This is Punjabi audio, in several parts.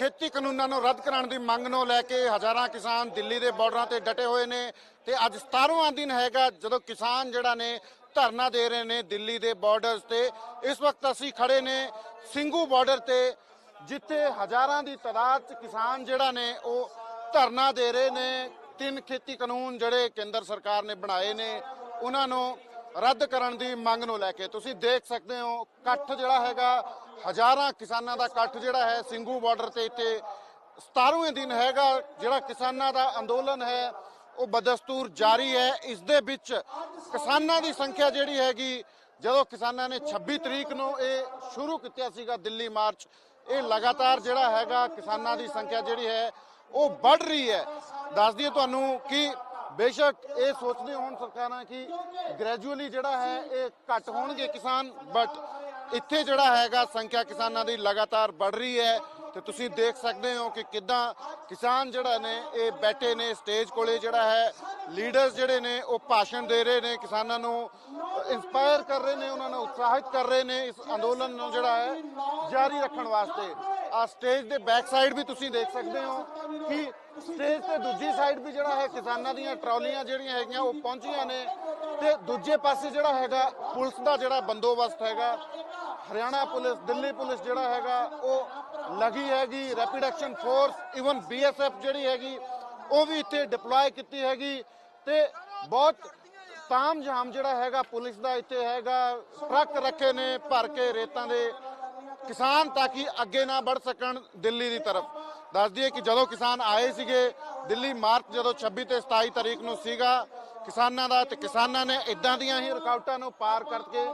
ਖੇਤੀ ਕਾਨੂੰਨਾਂ ਨੂੰ ਰੱਦ ਕਰਾਉਣ ਦੀ ਮੰਗ ਨੂੰ ਲੈ ਕੇ ਹਜ਼ਾਰਾਂ ਕਿਸਾਨ ਦਿੱਲੀ ਦੇ ਬਾਰਡਰਾਂ ਤੇ ਡਟੇ ਹੋਏ ਨੇ ਤੇ ਅੱਜ 17ਵਾਂ ਦਿਨ ਹੈਗਾ ਜਦੋਂ ਕਿਸਾਨ ਜਿਹੜਾ ਨੇ ਧਰਨਾ ਦੇ ਰਹੇ ਨੇ ਦਿੱਲੀ ਦੇ ਬਾਰਡਰਸ ਤੇ। ਇਸ ਵਕਤ ਅਸੀਂ ਖੜੇ ਨੇ ਸਿੰਘੂ ਬਾਰਡਰ ਤੇ, ਜਿੱਥੇ ਹਜ਼ਾਰਾਂ ਦੀ ਤਾਦਾਦ 'ਚ ਕਿਸਾਨ ਜਿਹੜਾ ਨੇ ਉਹ ਧਰਨਾ ਦੇ ਰਹੇ ਨੇ। ਤਿੰਨ ਖੇਤੀ ਕਾਨੂੰਨ ਜਿਹੜੇ ਕੇਂਦਰ ਸਰਕਾਰ ਨੇ ਬਣਾਏ ਨੇ, ਉਹਨਾਂ ਨੂੰ ਰੱਦ ਕਰਨ ਦੀ ਮੰਗ ਨੂੰ ਲੈ ਕੇ। ਤੁਸੀਂ ਦੇਖ ਸਕਦੇ ਹੋ, ਇਕੱਠ ਜਿਹੜਾ ਹੈਗਾ ਹਜ਼ਾਰਾਂ ਕਿਸਾਨਾਂ ਦਾ ਇਕੱਠ ਜਿਹੜਾ ਹੈ ਸਿੰਘੂ ਬਾਰਡਰ ਤੇ ਇੱਥੇ 17ਵੇਂ ਦਿਨ ਹੈਗਾ, ਜਿਹੜਾ ਕਿਸਾਨਾਂ ਦਾ ਅੰਦੋਲਨ ਹੈ, ਉਹ ਬਦਸਤੂਰ ਜਾਰੀ ਹੈ। ਇਸ ਦੇ ਵਿੱਚ ਕਿਸਾਨਾਂ ਦੀ ਸੰਖਿਆ ਜਿਹੜੀ ਹੈਗੀ, ਜਦੋਂ ਕਿਸਾਨਾਂ ਨੇ 26 ਤਰੀਕ ਨੂੰ ਇਹ ਸ਼ੁਰੂ ਕੀਤਾ ਸੀਗਾ ਦਿੱਲੀ ਮਾਰਚ, ਇਹ ਲਗਾਤਾਰ ਜਿਹੜਾ ਹੈਗਾ ਕਿਸਾਨਾਂ ਦੀ ਸੰਖਿਆ ਜਿਹੜੀ ਹੈ, ਉਹ ਵੱਧ ਰਹੀ ਹੈ। ਦੱਸ ਦਈਏ ਤੁਹਾਨੂੰ ਕਿ ਬੇਸ਼ੱਕ ਇਹ ਸੋਚਦੇ ਹੋਣ ਸਰਕਾਰਾਂ ਕਿ ਗ੍ਰੈਜੂਅਲੀ ਜਿਹੜਾ ਹੈ ਇਹ ਘੱਟ ਹੋਣਗੇ ਕਿਸਾਨ ਬਟ ਇੱਥੇ ਜਿਹੜਾ ਹੈਗਾ ਸੰਖਿਆ ਕਿਸਾਨਾਂ ਦੀ ਲਗਾਤਾਰ ਵੱਧ ਰਹੀ ਹੈ ਤੇ ਤੁਸੀਂ ਦੇਖ ਸਕਦੇ ਹੋ ਕਿ ਕਿੱਦਾਂ ਕਿਸਾਨ ਜਿਹੜਾ ਨੇ, ਇਹ ਬੈਠੇ ਨੇ ਸਟੇਜ ਕੋਲੇ ਜਿਹੜਾ ਹੈ, ਲੀਡਰਸ ਜਿਹੜੇ ਨੇ, ਉਹ ਭਾਸ਼ਣ ਦੇ ਰਹੇ ਨੇ, ਕਿਸਾਨਾਂ ਨੂੰ ਇਨਸਪਾਇਰ ਕਰ ਰਹੇ ਨੇ, ਉਹਨਾਂ ਨੂੰ ਉਤਸ਼ਾਹਿਤ ਕਰ ਰਹੇ ਨੇ ਇਸ ਅੰਦੋਲਨ ਨੂੰ ਜਿਹੜਾ ਹੈ ਜਾਰੀ ਰੱਖਣ ਵਾਸਤੇ। ਆ ਸਟੇਜ ਦੇ ਬੈਕ ਸਾਈਡ ਵੀ ਤੁਸੀਂ ਦੇਖ ਸਕਦੇ ਹੋ ਕਿ ਸਟੇਜ ਤੇ ਦੂਜੀ ਸਾਈਡ ਵੀ ਜਿਹੜਾ ਹੈ ਕਿਸਾਨਾਂ ਦੀਆਂ ਟਰਾਲੀਆਂ ਜਿਹੜੀਆਂ ਹੈਗੀਆਂ ਉਹ ਪਹੁੰਚੀਆਂ ਨੇ ਤੇ ਦੂਜੇ ਪਾਸੇ ਜਿਹੜਾ ਹੈਗਾ ਪੁਲਿਸ ਦਾ ਜਿਹੜਾ ਬੰਦੋਬਸਤ ਹੈਗਾ ਹਰਿਆਣਾ ਪੁਲਿਸ, ਦਿੱਲੀ ਪੁਲਿਸ ਜਿਹੜਾ ਹੈਗਾ, ਉਹ ਲੱਗੀ ਹੈਗੀ rapid action force even BSF ਜਿਹੜੀ ਹੈਗੀ, ਉਹ ਵੀ ਇੱਥੇ ਡਿਪਲੋਏ ਕੀਤੀ ਹੈਗੀ ਤੇ ਬਹੁਤ ਤਾਮ ਜਾਮ ਜਿਹੜਾ ਹੈਗਾ ਪੁਲਿਸ ਦਾ ਇੱਥੇ ਹੈਗਾ, ਟਰੱਕ ਰੱਖੇ ਨੇ ਭਰ ਕੇ ਰੇਤਾਂ ਦੇ, ਕਿਸਾਨ ਤਾਂ ਕਿ ਅੱਗੇ ਨਾ ਵੱਧ ਸਕਣ ਦਿੱਲੀ ਦੀ ਤਰਫ। ਦੱਸ ਦਈਏ ਕਿ ਜਦੋਂ ਕਿਸਾਨ ਆਏ ਸੀਗੇ, ਦਿੱਲੀ ਮਾਰਚ ਜਦੋਂ 26 ਤੇ 27 ਤਰੀਕ ਨੂੰ ਸੀਗਾ, ਕਿਸਾਨਾਂ ਦਾ ਤੇ ਕਿਸਾਨਾਂ ਨੇ ਇਦਾਂ ਦੀਆਂ ਹੀ ਰੁਕਾਵਟਾਂ ਨੂੰ ਪਾਰ ਕਰਕੇ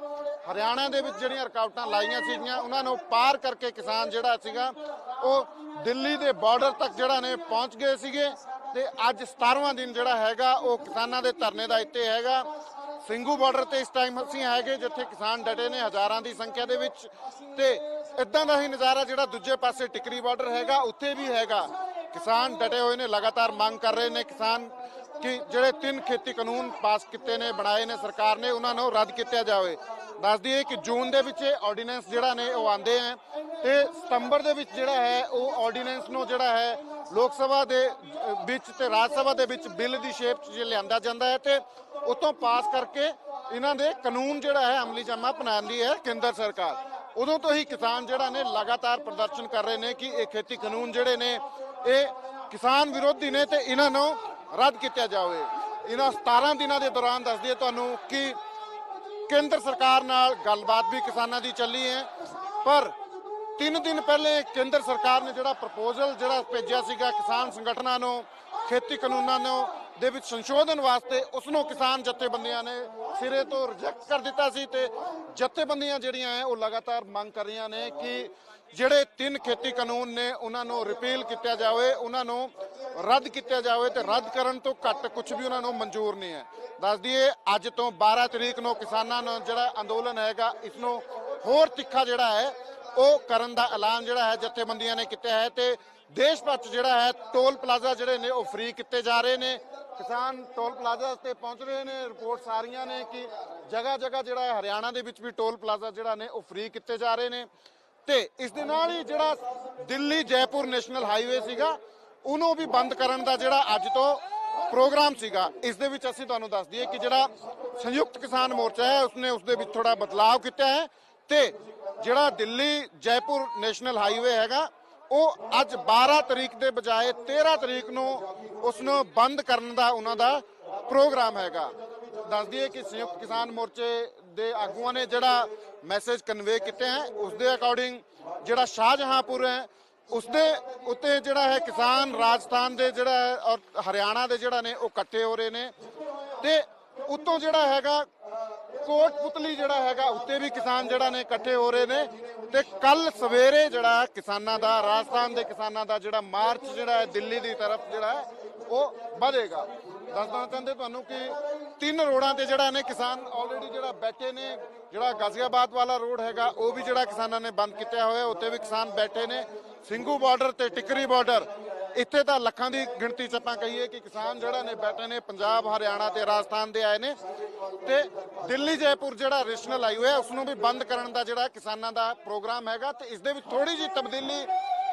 ਹਰਿਆਣਾ ਦੇ ਵਿੱਚ ਜਿਹੜੀਆਂ ਰੁਕਾਵਟਾਂ ਲਾਈਆਂ ਸੀਗੀਆਂ, ਉਹਨਾਂ ਨੂੰ ਪਾਰ ਕਰਕੇ ਕਿਸਾਨ ਜਿਹੜਾ ਸੀਗਾ, ਉਹ ਦਿੱਲੀ ਦੇ ਬਾਰਡਰ ਤੱਕ ਜਿਹੜਾ ਨੇ ਪਹੁੰਚ ਗਏ ਸੀਗੇ ਤੇ ਅੱਜ 17ਵਾਂ ਦਿਨ ਜਿਹੜਾ ਹੈਗਾ, ਉਹ ਕਿਸਾਨਾਂ ਦੇ ਧਰਨੇ ਦਾ ਇੱਥੇ ਹੈਗਾ। ਸਿੰਘੂ ਬਾਰਡਰ ਤੇ ਇਸ ਟਾਈਮ ਅਸੀਂ ਹੈਗੇ, ਜਿੱਥੇ ਕਿਸਾਨ ਡਟੇ ਨੇ ਹਜ਼ਾਰਾਂ ਦੀ ਸੰਖਿਆ ਦੇ ਵਿੱਚ ਤੇ ਇਦਾਂ ਦਾ ਹੀ ਨਜ਼ਾਰਾ ਜਿਹੜਾ ਦੂਜੇ ਪਾਸੇ ਟਿਕਰੀ ਬਾਰਡਰ ਹੈਗਾ, ਉੱਥੇ ਵੀ ਹੈਗਾ। ਕਿਸਾਨ ਡਟੇ ਹੋਏ ਨੇ, ਲਗਾਤਾਰ ਮੰਗ ਕਰ ਰਹੇ ਨੇ ਕਿਸਾਨ ਕਿ ਜਿਹੜੇ ਤਿੰਨ ਖੇਤੀ ਕਾਨੂੰਨ ਪਾਸ ਕੀਤੇ ਨੇ, ਬਣਾਏ ਨੇ ਸਰਕਾਰ ਨੇ, ਉਹਨਾਂ ਨੂੰ ਰੱਦ ਕੀਤਾ ਜਾਵੇ। ਦੱਸ ਦਈਏ ਕਿ ਜੂਨ ਦੇ ਵਿੱਚ ਇਹ ਆਰਡੀਨੈਂਸ ਜਿਹੜਾ ਨੇ ਉਹ ਆਂਦੇ ਆ ਤੇ ਸਤੰਬਰ ਦੇ ਵਿੱਚ ਜਿਹੜਾ ਹੈ ਉਹ ਆਰਡੀਨੈਂਸ ਨੂੰ ਜਿਹੜਾ ਹੈ ਲੋਕ ਸਭਾ ਦੇ ਵਿੱਚ ਤੇ ਰਾਜ ਸਭਾ ਦੇ ਵਿੱਚ ਬਿੱਲ ਦੀ ਸ਼ੇਪ 'ਚ ਜੇ ਲਿਆਂਦਾ ਜਾਂਦਾ ਹੈ ਤੇ ਉਤੋਂ ਪਾਸ ਕਰਕੇ ਇਹਨਾਂ ਦੇ ਕਾਨੂੰਨ ਜਿਹੜਾ ਹੈ ਅਮਲੀ ਜਾਮਾ ਅਪਣਾਉਂਦੀ ਹੈ ਕੇਂਦਰ ਸਰਕਾਰ। ਉਦੋਂ ਤੋਂ ਹੀ ਕਿਸਾਨ ਜਿਹੜਾ ਨੇ ਲਗਾਤਾਰ ਪ੍ਰਦਰਸ਼ਨ ਕਰ ਰਹੇ ਨੇ ਕਿ ਇਹ ਖੇਤੀ ਕਾਨੂੰਨ ਜਿਹੜੇ ਨੇ ਇਹ ਕਿਸਾਨ ਵਿਰੋਧੀ ਨੇ ਤੇ ਇਹਨਾਂ ਨੂੰ ਰੱਦ ਕੀਤਾ ਜਾਵੇ। ਇਹਨਾਂ 17 ਦਿਨਾਂ ਦੇ ਦੌਰਾਨ ਦੱਸ ਦਈਏ ਤੁਹਾਨੂੰ ਕਿ ਕੇਂਦਰ ਸਰਕਾਰ ਨਾਲ ਗੱਲਬਾਤ ਵੀ ਕਿਸਾਨਾਂ ਦੀ ਚੱਲੀ ਹੈ। ਪਰ ਤਿੰਨ ਦਿਨ ਪਹਿਲੇ ਕੇਂਦਰ ਸਰਕਾਰ ਨੇ ਜਿਹੜਾ ਪ੍ਰਪੋਜ਼ਲ ਜਿਹੜਾ ਭੇਜਿਆ ਸੀਗਾ ਕਿਸਾਨ ਸੰਗਠਨਾਂ ਨੂੰ, ਖੇਤੀ ਕਾਨੂੰਨਾਂ ਨੂੰ ਦੇ ਵਿੱਚ ਸੰਸ਼ੋਧਨ ਵਾਸਤੇ ਉਸ ਨੂੰ ਕਿਸਾਨ ਜਥੇਬੰਦੀਆਂ ਨੇ ਸਿਰੇ ਤੋਂ ਰਿਜੈਕਟ ਕਰ ਦਿੱਤਾ ਸੀ ਤੇ ਜਥੇਬੰਦੀਆਂ ਜਿਹੜੀਆਂ ਹੈ ਉਹ ਲਗਾਤਾਰ ਮੰਗ ਕਰ ਰਹੀਆਂ ਨੇ ਕਿ ਜਿਹੜੇ ਤਿੰਨ ਖੇਤੀ ਕਾਨੂੰਨ ਨੇ, ਉਹਨਾਂ ਨੂੰ ਰਿਪੀਲ ਕੀਤਾ ਜਾਵੇ, ਉਹਨਾਂ ਨੂੰ ਰੱਦ ਕੀਤਾ ਜਾਵੇ ਤੇ ਰੱਦ ਕਰਨ ਤੋਂ ਘੱਟ ਕੁਝ ਵੀ ਉਹਨਾਂ ਨੂੰ ਮਨਜ਼ੂਰ ਨਹੀਂ ਹੈ ਦੱਸ ਦਈਏ, ਅੱਜ ਤੋਂ 12 ਤਰੀਕ ਨੂੰ ਕਿਸਾਨਾਂ ਨੂੰ ਜਿਹੜਾ ਅੰਦੋਲਨ ਹੈਗਾ ਇਸ ਨੂੰ ਹੋਰ ਤਿੱਖਾ ਜਿਹੜਾ ਹੈ, ਉਹ ਕਰਨ ਦਾ ਐਲਾਨ ਜਿਹੜਾ ਹੈ, ਜਥੇਬੰਦੀਆਂ ਨੇ ਕੀਤਾ ਹੈ ਤੇ ਦੇਸ਼ ਭਰ 'ਚ ਜਿਹੜਾ ਹੈ, ਟੋਲ ਪਲਾਜ਼ਾ ਜਿਹੜੇ ਨੇ, ਉਹ ਫ੍ਰੀ ਕੀਤੇ ਜਾ ਰਹੇ ਨੇ। ਕਿਸਾਨ ਟੋਲ ਪਲਾਜ਼ਾ ਤੇ ਪਹੁੰਚ ਰਹੇ ਨੇ। ਰਿਪੋਰਟਸ ਆ ਰਹੀਆਂ ਨੇ ਕਿ ਜਗ੍ਹਾ ਜਗ੍ਹਾ ਜਿਹੜਾ ਹੈ ਹਰਿਆਣਾ ਦੇ ਵਿੱਚ ਵੀ ਟੋਲ ਪਲਾਜ਼ਾ ਜਿਹੜਾ ਨੇ ਉਹ ਫ੍ਰੀ ਕੀਤੇ ਜਾ ਰਹੇ ਨੇ। ਤੇ ਇਸ ਦੇ ਨਾਲ ਹੀ ਜਿਹੜਾ ਦਿੱਲੀ ਜੈਪੁਰ ਨੈਸ਼ਨਲ ਹਾਈਵੇ ਸੀਗਾ, ਉਹਨੂੰ ਵੀ ਬੰਦ ਕਰਨ ਦਾ ਜਿਹੜਾ ਅੱਜ ਤੋਂ ਪ੍ਰੋਗਰਾਮ ਸੀਗਾ, ਇਸ ਦੇ ਵਿੱਚ ਅਸੀਂ ਤੁਹਾਨੂੰ ਦੱਸ ਦਈਏ ਕਿ ਜਿਹੜਾ ਸੰਯੁਕਤ ਕਿਸਾਨ ਮੋਰਚਾ ਹੈ, ਉਸਨੇ ਉਸ ਦੇ ਵਿੱਚ ਥੋੜਾ ਬਦਲਾਅ ਕੀਤਾ ਹੈ। ਤੇ ਜਿਹੜਾ ਦਿੱਲੀ ਜੈਪੁਰ ਨੈਸ਼ਨਲ ਹਾਈਵੇ ਹੈਗਾ ਉਹ ਅੱਜ 12 ਤਰੀਕ ਦੇ ਬਜਾਏ 13 ਤਰੀਕ ਨੂੰ ਉਸ ਨੂੰ ਬੰਦ ਕਰਨ ਦਾ ਉਹਨਾਂ ਦਾ ਪ੍ਰੋਗਰਾਮ ਹੈਗਾ। ਦੱਸ ਦਈਏ ਕਿ ਸੰਯੁਕਤ ਕਿਸਾਨ ਮੋਰਚੇ ਦੇ ਆਗੂਆਂ ਨੇ ਜਿਹੜਾ ਮੈਸੇਜ ਕਨਵੇ ਕੀਤੇ ਹੈ ਉਸ ਦੇ ਅਕੋਰਡਿੰਗ ਜਿਹੜਾ ਸ਼ਾਹਜਹਾਂਪੁਰ ਹੈ ਉਸ ਦੇ ਉੱਤੇ ਜਿਹੜਾ ਹੈ ਕਿਸਾਨ ਰਾਜਸਥਾਨ ਦੇ ਜਿਹੜਾ ਹੈ ਔਰ ਹਰਿਆਣਾ ਦੇ ਜਿਹੜਾ ਨੇ ਉਹ ਇਕੱਠੇ ਹੋ ਰਹੇ ਨੇ। ਤੇ ਉਤੋਂ ਜਿਹੜਾ ਹੈਗਾ ਕੋਟ ਪੁਤਲੀ ਜਿਹੜਾ ਹੈਗਾ, ਉੱਤੇ ਵੀ ਕਿਸਾਨ ਜਿਹੜਾ ਨੇ ਇਕੱਠੇ ਹੋ ਰਹੇ ਨੇ ਤੇ ਕੱਲ ਸਵੇਰੇ ਜਿਹੜਾ ਕਿਸਾਨਾਂ ਦਾ, ਰਾਜਸਥਾਨ ਦੇ ਕਿਸਾਨਾਂ ਦਾ ਜਿਹੜਾ ਮਾਰਚ ਜਿਹੜਾ ਹੈ, ਦਿੱਲੀ ਦੀ ਤਰਫ ਜਿਹੜਾ ਹੈ, ਉਹ ਵਧੇਗਾ। ਦੱਸਣਾ ਚਾਹੁੰਦੇ ਤੁਹਾਨੂੰ ਕਿ ਤਿੰਨ ਰੋਡਾਂ ਤੇ ਜਿਹੜਾ ਨੇ ਕਿਸਾਨ ਆਲਰੇਡੀ ਜਿਹੜਾ ਬੈਠੇ ਨੇ, ਜਿਹੜਾ ਗਾਜ਼ੀਆਬਾਦ ਵਾਲਾ ਰੋਡ ਹੈਗਾ, ਉਹ ਵੀ ਜਿਹੜਾ ਕਿਸਾਨਾਂ ਨੇ ਬੰਦ ਕੀਤਾ ਹੋਇਆ, ਉੱਤੇ ਵੀ ਕਿਸਾਨ ਬੈਠੇ ਨੇ। ਸਿੰਘੂ ਬਾਰਡਰ ਤੇ ਟਿਕਰੀ ਬਾਰਡਰ ਇੱਥੇ ਤਾਂ ਲੱਖਾਂ ਦੀ ਗਿਣਤੀ ਚ ਆਪਾਂ ਕਹੀਏ ਕਿ ਕਿਸਾਨ ਜਿਹੜਾ ਨੇ ਬੈਠੇ ਨੇ, ਪੰਜਾਬ, ਹਰਿਆਣਾ ਤੇ ਰਾਜਸਥਾਨ ਦੇ ਆਏ ਨੇ ਤੇ ਦਿੱਲੀ, ਜੈਪੁਰ ਜਿਹੜਾ ਰੈਸ਼ਨਲ ਹਾਈਵੇ ਹੈ ਉਸ ਨੂੰ ਵੀ ਬੰਦ ਕਰਨ ਦਾ ਜਿਹੜਾ ਕਿਸਾਨਾਂ ਦਾ ਪ੍ਰੋਗਰਾਮ ਹੈਗਾ ਤੇ ਇਸ ਦੇ ਵਿੱਚ ਥੋੜੀ ਜਿਹੀ ਤਬਦੀਲੀ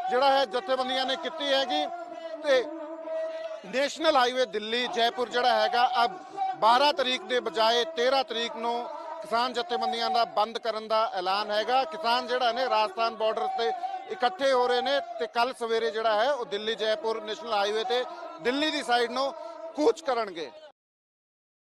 ਜਿਹੜਾ ਹੈ ਜਥੇਬੰਦੀਆਂ ਨੇ ਕੀਤੀ ਹੈਗੀ ਤੇ ਨੈਸ਼ਨਲ ਹਾਈਵੇ ਦਿੱਲੀ, ਜੈਪੁਰ ਜਿਹੜਾ ਹੈਗਾ ਅਬ 12 ਤਰੀਕ ਦੇ ਬਜਾਏ 13 ਤਰੀਕ ਨੂੰ ਕਿਸਾਨ ਜਥੇਬੰਦੀਆਂ ਦਾ ਬੰਦ ਕਰਨ ਦਾ ਐਲਾਨ ਹੈਗਾ। ਕਿਸਾਨ ਜਿਹੜਾ ਨੇ ਰਾਜਸਥਾਨ ਬਾਰਡਰ ਤੇ ਇਕੱਠੇ ਹੋ ਰਹੇ ਨੇ ਤੇ ਕੱਲ ਸਵੇਰੇ ਜਿਹੜਾ ਹੈ ਉਹ ਦਿੱਲੀ ਜੈਪੁਰ ਨੈਸ਼ਨਲ ਹਾਈਵੇ ਤੇ ਦਿੱਲੀ ਦੀ ਸਾਈਡ ਨੂੰ ਕੂਚ ਕਰਨਗੇ।